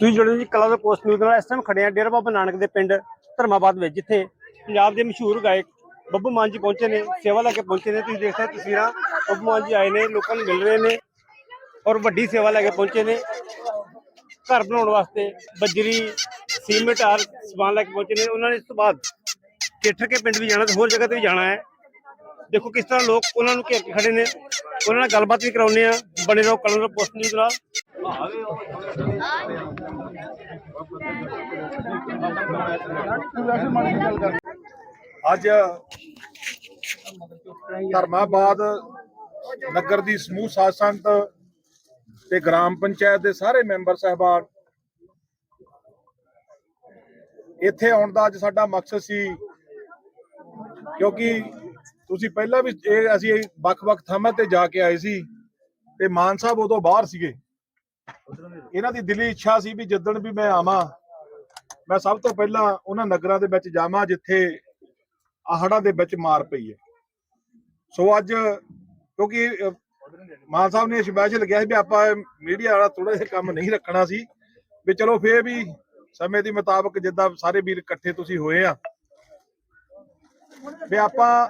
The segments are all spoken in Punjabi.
ਤੁਸੀਂ ਜੁੜੇ ਹੋ ਜੀ ਕਲਾ ਦਾ ਪੋਸਟ ਨਿਊਜ਼ ਨਾਲ। ਇਸ ਟਾਈਮ ਖੜੇ ਆ ਡੇਰਾ ਬਾਬਾ ਨਾਨਕ ਦੇ ਪਿੰਡ ਧਰਮਾਬਾਦ ਵਿੱਚ, ਜਿੱਥੇ ਪੰਜਾਬ ਦੇ ਮਸ਼ਹੂਰ ਗਾਇਕ ਬੱਬੂ ਮਾਨ ਜੀ ਪਹੁੰਚੇ ਨੇ, ਸੇਵਾ ਲੈ ਕੇ ਪਹੁੰਚੇ ਨੇ। ਤੁਸੀਂ ਦੇਖ ਸਕਦੇ ਹੋ ਤਸਵੀਰਾਂ, ਬੱਬੂ ਮਾਨ ਜੀ ਆਏ ਨੇ, ਲੋਕਾਂ ਨੂੰ ਮਿਲ ਰਹੇ ਨੇ ਔਰ ਵੱਡੀ ਸੇਵਾ ਲੈ ਕੇ ਪਹੁੰਚੇ ਨੇ। ਘਰ ਬਣਾਉਣ ਵਾਸਤੇ ਬੱਜਰੀ, ਸੀਮੈਂਟ ਆਰ ਸਮਾਨ ਲੈ ਕੇ ਪਹੁੰਚੇ ਨੇ। ਉਹਨਾਂ ਨੇ ਇਸ ਤੋਂ ਬਾਅਦ ਕੇਠਰ ਕੇ ਪਿੰਡ ਵੀ ਜਾਣਾ ਤੇ ਹੋਰ ਜਗ੍ਹਾ ਤੇ ਵੀ ਜਾਣਾ ਹੈ। ਦੇਖੋ ਕਿਸ ਤਰ੍ਹਾਂ ਲੋਕ ਉਹਨਾਂ ਨੂੰ ਘੇਰ ਕੇ ਖੜੇ ਨੇ। ਉਹਨਾਂ ਨਾਲ ਗੱਲਬਾਤ ਵੀ ਕਰਾਉਂਦੇ ਆ ਬਣੇ ਰਹੋ ਕਲਰ ਪੋਸਟ ਨਿਊਜ਼ ਨਾਲ। ਅੱਜ ਧਰਮਾਬਾਦ ਨਗਰ ਦੀ ਸਮੂਹ ਸਾਧ ਸੰਗਤ ਤੇ ਗ੍ਰਾਮ ਪੰਚਾਇਤ ਦੇ ਸਾਰੇ ਮੈਂਬਰ ਸਹਿਬਾਨ। ਇੱਥੇ ਆਉਣ ਦਾ ਅੱਜ ਸਾਡਾ ਮਕਸਦ ਸੀ, ਕਿਉਂਕਿ ਤੁਸੀਂ ਪਹਿਲਾਂ ਵੀ ਇਹ ਅਸੀਂ ਵੱਖ-ਵੱਖ ਥਾਵਾਂ ਤੇ ਜਾ ਕੇ ਆਏ ਸੀ ਤੇ ਮਾਨ ਸਾਹਿਬ ਉਦੋਂ ਬਾਹਰ ਸੀਗੇ। ਇਹਨਾਂ ਦੀ ਦਿਲੀ ਇੱਛਾ ਸੀ ਵੀ ਜਿੱਦਣ ਵੀ ਮੈਂ ਆਵਾਂ, ਮੈਂ ਸਭ ਤੋਂ ਪਹਿਲਾਂ ਉਹਨਾਂ ਨਗਰਾਂ ਦੇ ਵਿੱਚ ਜਾਵਾਂ ਜਿੱਥੇ ਆਹੜਾਂ ਦੇ ਵਿੱਚ ਮਾਰ ਪਈ ਹੈ। ਸੋ ਅੱਜ ਕਿਉਂਕਿ ਮਾਨ ਸਾਹਿਬ ਨੇ ਸਪੈਸ਼ਲ ਕਿਹਾ ਸੀ ਵੀ ਆਪਾਂ ਮੀਡੀਆ ਵਾਲਾ ਥੋੜਾ ਜਿਹਾ ਕੰਮ ਨਹੀਂ ਰੱਖਣਾ ਸੀ, ਵੀ ਚਲੋ ਫੇਰ ਵੀ ਸਮੇਂ ਦੇ ਮੁਤਾਬਕ ਜਿੱਦਾਂ ਸਾਰੇ ਵੀਰ ਇਕੱਠੇ ਤੁਸੀਂ ਹੋਏ ਆ, ਵੀ ਆਪਾਂ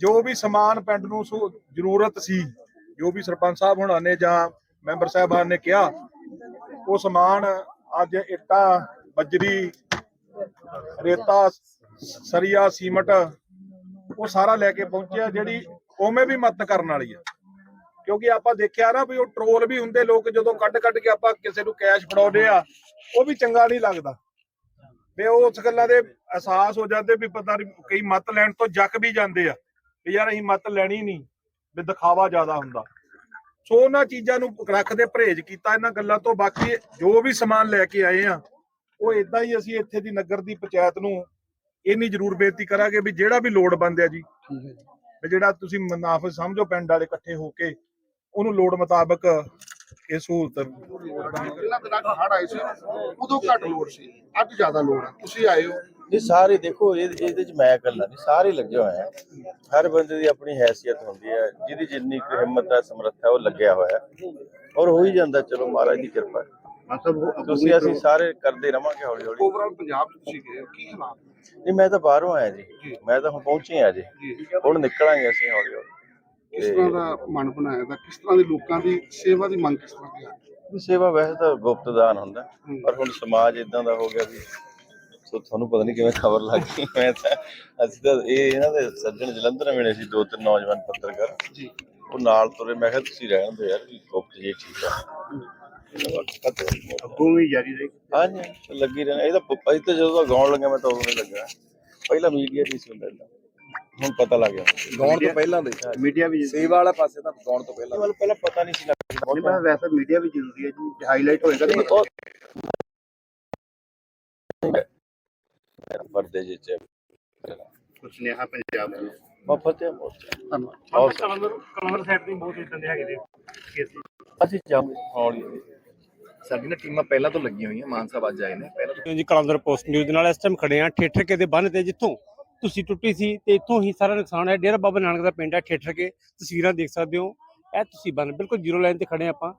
ਜੋ ਵੀ ਸਮਾਨ ਪਿੰਡ ਨੂੰ ਜ਼ਰੂਰਤ ਸੀ, ਜੋ ਵੀ ਸਰਪੰਚ ਸਾਹਿਬ ਹੁਣਾਂ ਨੇ ਜਾਂ ਮੈਂਬਰ ਸਾਹਿਬਾਨ ਨੇ ਕਿਹਾ, ਉਹ ਸਮਾਨ ਅੱਜ ਇੱਟਾਂ, ਬੱਜਰੀ, ਰੇਤਾ, ਸਰੀਆ, ਸੀਮਟ, ਉਹ ਸਾਰਾ ਲੈ ਕੇ ਪਹੁੰਚਿਆ, ਜਿਹੜੀ ਉਵੇਂ ਵੀ ਮਦਦ ਕਰਨ ਵਾਲੀ ਆ। ਕਿਉਂਕਿ ਆਪਾਂ ਦੇਖਿਆ ਨਾ ਵੀ ਉਹ ਟਰੋਲ ਵੀ ਹੁੰਦੇ ਲੋਕ, ਜਦੋਂ ਕੱਢ ਕੱਢ ਕੇ ਆਪਾਂ ਕਿਸੇ ਨੂੰ ਕੈਸ਼ ਫੜਾਉਂਦੇ ਆ, ਉਹ ਵੀ ਚੰਗਾ ਨਹੀਂ ਲੱਗਦਾ। ਵੀ ਉਹ ਉਸ ਗੱਲਾਂ ਦੇ ਅਹਿਸਾਸ ਹੋ ਜਾਂਦੇ ਵੀ ਪਤਾ ਨਹੀਂ ਕਈ ਮਤ ਲੈਣ ਤੋਂ ਜੱਕ ਵੀ ਜਾਂਦੇ ਆ, ਵੀ ਯਾਰ ਅਸੀਂ ਮਤ ਲੈਣੀ ਨਹੀਂ, ਵੀ ਦਿਖਾਵਾ ਜ਼ਿਆਦਾ ਹੁੰਦਾ। ਸੋ ਉਹਨਾਂ ਚੀਜ਼ਾਂ ਨੂੰ ਰੱਖਦੇ ਪਰਹੇਜ਼ ਕੀਤਾ ਇਹਨਾਂ ਗੱਲਾਂ ਤੋਂ ਬਾਕੀ ਜੋ ਵੀ ਸਮਾਨ ਲੈ ਕੇ ਆਏ ਆ ਉਹ ਇਦਾਂ ਹੀ ਅਸੀਂ ਇੱਥੇ ਦੀ ਨਗਰ ਦੀ ਪੰਚਾਇਤ ਨੂੰ ਇੰਨੀ ਜ਼ਰੂਰ ਬੇਨਤੀ ਕਰਾਂਗੇ ਵੀ ਜਿਹੜਾ ਵੀ ਲੋੜ ਬੰਦ ਆ ਜੀ ਜਿਹੜਾ ਤੁਸੀਂ ਮੁਨਾਫਿਕ ਸਮਝੋ ਪਿੰਡ ਵਾਲੇ ਇਕੱਠੇ ਹੋ ਕੇ ਉਹਨੂੰ ਲੋੜ ਮੁਤਾਬਕ ਇਹ ਸਹੂਲਤ ਪਹਿਲਾਂ ਦਿਨਾਂ ਚ ਹੜ ਆਏ ਸੀ ਉਦੋਂ ਘੱਟ ਲੋੜ ਸੀ ਅੱਜ ਜ਼ਿਆਦਾ ਲੋੜ ਹੈ ਤੁਸੀਂ ਆਏ ਹੋ। ਇਹ ਸਾਰੇ ਦੇਖੋ ਇਹ- ਇਹਦੇ ਚ ਮੈਂ ਇਕੱਲਾ ਨਹੀਂ ਸਾਰੇ ਲੱਗੇ ਹੋਏ ਆ। ਹਰ ਬੰਦੇ ਦੀ ਆਪਣੀ ਹੈਸੀਅਤ ਹੁੰਦੀ ਹੈ ਜਿਹਦੀ ਜਿੰਨੀ ਕੁ ਹਿੰਮਤ ਹੈ ਸਮਰੱਥਾ ਉਹ ਲੱਗਿਆ ਹੋਇਆ। ਹੈ ਔਰ ਹੋ ਹੀ ਜਾਂਦਾ ਚਲੋ ਮਹਾਰਾਜ ਦੀ ਕਿਰਪਾ ਹੈ। ਮਤਲਬ ਤੁਸੀਂ ਅਸੀਂ ਸਾਰੇ ਕਰਦੇ ਰਵਾਂਗੇ ਹੌਲੀ ਹੌਲੀ ਓਵਰਆਲ ਪੰਜਾਬ ਚ ਤੁਸੀਂ ਗਏ ਹੋ ਕੀ ਹਾਲਾਤ? ਨਹੀਂ ਮੈਂ ਤਾਂ ਬਾਹਰੋਂ ਆਇਆ ਜੀ। ਮੈਂ ਤਾਂ ਹੁਣ ਪਹੁੰਚੇ ਆ ਜੀ। ਹੁਣ ਨਿਕਲਾਂਗੇ ਅਸੀਂ ਹੌਲੀ ਹੌਲੀ ਕਿਸ ਤਰ੍ਹਾਂ ਦਾ ਮਨ ਬਣਾਇਆ ਦਾ ਕਿਸ ਤਰ੍ਹਾਂ ਦੇ ਲੋਕਾਂ ਦੀ ਸੇਵਾ ਦੀ ਮੰਗ ਕਿਸ ਤਰ੍ਹਾਂ ਦੀ ਆ? ਵੀ ਸੇਵਾ ਵੈਸੇ ਤਾਂ ਗੁਪਤ ਦਾਨ ਹੁੰਦਾ ਪਰ ਹੁਣ ਸਮਾਜ ਇਦਾਂ ਦਾ ਹੋ ਗਿਆ ਵੀ ਸੋ ਤੁਹਾਨੂੰ ਪਤਾ ਨਹੀਂ ਕਿਵੇਂ ਖਬਰ ਲੱਗ ਗਈ ਮੈਂ ਤਾਂ ਅਸੀਂ ਤਾਂ ਇਹ ਇਹਨਾਂ ਦੇ ਸੱਜਣ ਜਲੰਧਰ ਮਿਲੇ ਸੀ ਦੋ ਤਿੰਨ ਨੌਜਵਾਨ ਪੱਤਰਕਾਰ। ਜੀ। ਉਹ ਨਾਲ ਤੁਰੇ ਮੈਂ ਕਿਹਾ ਤੁਸੀਂ ਰਹਿਣ ਦਿਓ ਯਾਰ ਗੁਪਤ ਜੀ ਠੀਕ ਆ। ਅੱਗੋਂ ਵੀ ਜਾਰੀ ਰਹੀ। ਹਾਂਜੀ ਤੇ ਲੱਗੀ ਰਹਿਣਾ ਇਹ ਤਾਂ ਅਸੀਂ ਤਾਂ ਜਦੋਂ ਦਾ ਗਾਉਣ ਲੱਗਾ ਮੈਂ ਤਾਂ ਉਦੋਂ ਹੀ ਲੱਗਾ ਪਹਿਲਾਂ ਮੀਡੀਆ ਦੀ ਸੁਣਦਾ ਹੁਣ ਪਤਾ ਲੱਗ ਗਿਆ। ਗਾਉਣ ਤੋਂ ਪਹਿਲਾਂ ਦੇ। ਮੀਡੀਆ ਵੀ ਸੇਵਾ ਵਾਲਾ ਪਾਸੇ ਤਾਂ ਗਾਉਣ ਤੋਂ ਪਹਿਲਾਂ ਮੈਨੂੰ ਪਹਿਲਾਂ ਪਤਾ ਨਹੀਂ ਸੀ ਲੱਗਦਾ। ਮੈਂ ਵੈਸੇ ਮੀਡੀਆ ਵੀ ਜ਼ਰੂਰੀ ਹੈ ਜੀ ਹਾਈਲਾਈਟ ਹੋਏਗਾ ਤੇ ਉਹ ਪਰਦੇ ਜਿਹੇ ਚ ਕੁਝ ਨਿਆ ਪੰਜਾਬ ਨੂੰ ਮਫਤ ਹੈ ਮੋਸਟ ਧੰਨਵਾਦ। ਕਲਰ ਕਲਰ ਸਾਈਡ ਤੇ ਬਹੁਤ ਇਦਾਂ ਦੇ ਹੈਗੇ ਦੇ ਕੇਸ ਅਸੀਂ ਜਾਵਾਂਗੇ। ਹੌਲੀ ਹੌਲੀ ਸਾਡੀ ਨਾ ਟੀਮਾਂ ਪਹਿਲਾਂ ਤੋਂ ਲੱਗੀਆਂ ਹੋਈਆਂ ਮਾਨ ਸਾਹਿਬ ਅੱਜ ਆਏ ਨੇ ਪਹਿਲਾਂ ਤੋਂ। ਜੀ ਕਲੰਦਰ ਪੋਸਟ ਨਿਊਜ਼ ਨਾਲ ਇਸ ਟਾਈਮ ਖੜੇ ਆ ਠੇਠਰ ਕੇ ਦੇ ਬੰਨ ਤੇ ਜਿੱਥੋਂ ਤੁਸੀਂ ਟੁੱਟੀ ਸੀ ਤੇ ਇੱਥੋਂ ਹੀ ਸਾਰਾ ਨੁਕਸਾਨ ਹੈ। ਡੇਰਾ ਬਾਬਾ ਨਾਨਕ ਦਾ ਪਿੰਡ ਹੈ ਠੇਠਰ ਕੇ ਤਸਵੀਰਾਂ ਦੇਖ ਸਕਦੇ ਹੋ। ਇਹ ਤੁਸੀਂ ਬੰਨ ਬਿਲਕੁਲ ਜ਼ੀਰੋ ਲਾਈਨ ਤੇ ਖੜੇ ਆਪਾਂ।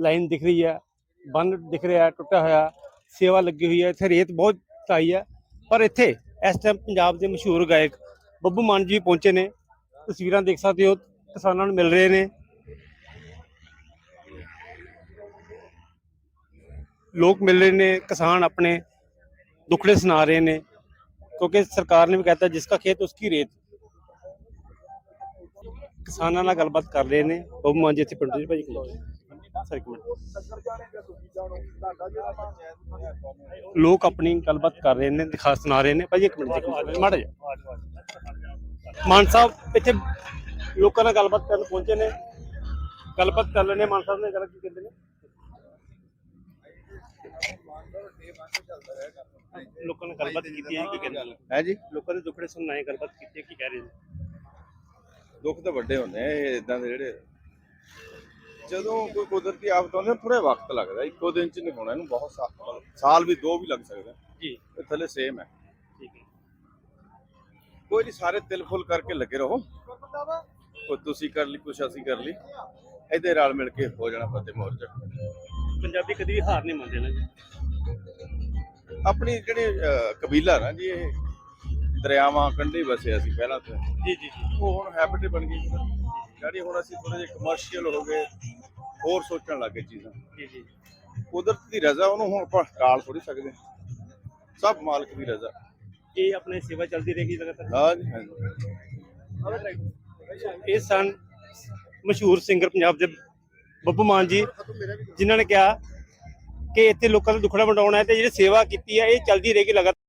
ਲਾਈਨ ਦਿਖ ਰਹੀ ਹੈ ਬੰਨ ਦਿਖ ਰਿਹਾ ਹੈ, ਟੁੱਟਿਆ ਹੋਇਆ ਸੇਵਾ ਲੱਗੀ ਹੋਈ ਹੈ ਇੱਥੇ ਰੇਤ ਬਹੁਤ ਆਈ ਹੈ। ਪਰ ਇੱਥੇ ਇਸ ਟਾਈਮ ਪੰਜਾਬ ਦੇ ਮਸ਼ਹੂਰ ਗਾਇਕ ਬੱਬੂ ਮਾਨ ਜੀ ਪਹੁੰਚੇ ਨੇ। ਤਸਵੀਰਾਂ ਦੇਖ ਸਕਦੇ ਹੋ ਕਿਸਾਨਾਂ ਨੂੰ ਮਿਲ ਰਹੇ ਨੇ। ਲੋਕ ਮਿਲ ਰਹੇ ਨੇ ਕਿਸਾਨ ਆਪਣੇ ਦੁੱਖੜੇ ਸੁਣਾ ਰਹੇ ਨੇ। ਕਿਉਂਕਿ ਸਰਕਾਰ ਨੇ ਵੀ ਕਹਿਤਾ ਜਿਸਕਾ ਖੇਤ ਉਸकी ਰੇਤ ਕਿਸਾਨਾਂ ਨਾਲ ਗੱਲਬਾਤ ਕਰ ਰਹੇ ਨੇ। ਬੱਬੂ ਮਾਨ ਜੀ ਇੱਥੇ ਪਿੰਡ ਦੇ ਭਾਜੀ ਕੋਲ। ਸਰ, ਇੱਕ ਮਿੰਟ। ਲੋਕ ਆਪਣੀ ਗੱਲਬਾਤ ਕਰ ਰਹੇ ਨੇ, ਦਿਖਾ ਸੁਣਾ ਰਹੇ ਨੇ। ਭਾਜੀ ਇੱਕ ਮਿੰਟ ਮਾੜਾ ਜਿਹਾ। ਮਾਨ ਸਾਹਿਬ, ਇੱਥੇ ਲੋਕਾਂ ਨਾਲ ਗੱਲਬਾਤ ਕਰਨ ਪਹੁੰਚੇ ਨੇ। ਗੱਲਬਾਤ ਕਰ ਲੈਣੇ ਮਾਨ ਸਾਹਿਬ ਨੇ ਗੱਲ ਕੀ ਕਹਿੰਦੇ ਨੇ? ਲੋਕਾਂ ਨੇ ਗੱਲਬਾਤ ਕੀਤੀ ਹੈ ਕੀ ਕਹਿੰਦੇ ਹੈ ਜੀ? ਲੋਕਾਂ ਦੇ ਦੁੱਖੜੇ ਸੁਣਾਏ ਗੱਲਬਾਤ ਕੀਤੀ ਹੈ ਕੀ ਕਹਿ ਰਹੇ ਨੇ? ਦੁੱਖ ਤਾਂ ਵੱਡੇ ਹੁੰਦੇ ਆ ਇਹ ਇਦਾਂ ਦੇ ਜਿਹੜੇ ਜਦੋਂ ਕੋਈ ਕੁਦਰਤੀ ਆਫਤ ਆਉਂਦੀ ਹੈ ਪੂਰੇ ਵਕਤ ਲੱਗਦਾ ਇੱਕੋ ਦਿਨ ਚ ਨਹੀਂ ਹੋਣਾ ਇਹਨੂੰ ਬਹੁਤ ਸਾਲ ਸਾਲ ਵੀ ਦੋ ਵੀ ਲੱਗ ਸਕਦਾ ਜੀ। ਇਹ ਥੱਲੇ ਸੇਮ ਹੈ। ਠੀਕ ਹੈ। ਕੋਈ ਨਹੀਂ ਸਾਰੇ ਦਿਲ ਫੁੱਲ ਕਰਕੇ ਲੱਗੇ ਰਹੋ। ਕੋਈ ਤੁਸੀਂ ਕਰ ਲਈ ਕੁਛ ਅਸੀਂ ਕਰ ਲਈ। ਇਹਦੇ ਨਾਲ ਮਿਲ ਕੇ ਹੋ ਜਾਣਾ ਫਤਿਹ ਮੋਰਚਾ। ਪੰਜਾਬੀ ਕਦੀ ਵੀ ਹਾਰ ਨਹੀਂ ਮੰਨਦੇ ਨਾ ਜੀ। ਆਪਣੀ ਜਿਹੜੀ ਕਬੀਲਾ ਨਾ ਜੀ ਇਹ ਦਰਿਆਵਾਂ ਕੰਢੇ ਵਸਿਆ ਸੀ ਪਹਿਲਾਂ ਤੋਂ। ਜੀ ਜੀ ਜੀ। ਉਹ ਹੁਣ ਹੈਬਿਟ ਬਣ ਗਈ। ਜਿਹੜੀ ਹੁਣ ਅਸੀਂ ਥੋੜੇ ਜਿਹਾ ਕਮਰਸ਼ੀਅਲ ਹੋ ਗਏ ਹੋਰ ਸੋਚਣ ਲੱਗੇ ਚੀਜ਼ਾਂ। ਜੀ ਜੀ। ਕੁਦਰਤ ਦੀ ਰਜ਼ਾ ਉਹਨੂੰ ਹੁਣ ਆਪਾਂ ਟਾਲ ਥੋੜੀ ਸਕਦੇ ਹਾਂ। ਸਭ ਮਾਲਕ ਦੀ ਰਜ਼ਾ। ਇਹ ਆਪਣੇ ਸੇਵਾ ਚੱਲਦੀ ਰਹੇਗੀ ਲਗਾਤਾਰ? ਹਾਂਜੀ ਹਾਂਜੀ ਇਹ ਸਨ ਮਸ਼ਹੂਰ ਸਿੰਗਰ ਪੰਜਾਬ ਦੇ ਬੱਬੂ ਮਾਨ ਜੀ ਜਿਨ੍ਹਾਂ ਨੇ ਕਿਹਾ ਕਿ ਇੱਥੇ ਲੋਕਾਂ ਦਾ ਦੁੱਖੜਾ ਵੰਡਾਉਣਾ ਹੈ ਤੇ ਜਿਹੜੀ ਸੇਵਾ ਕੀਤੀ ਹੈ, ਇਹ ਚੱਲਦੀ ਰਹੇਗੀ ਲਗਾਤਾਰ।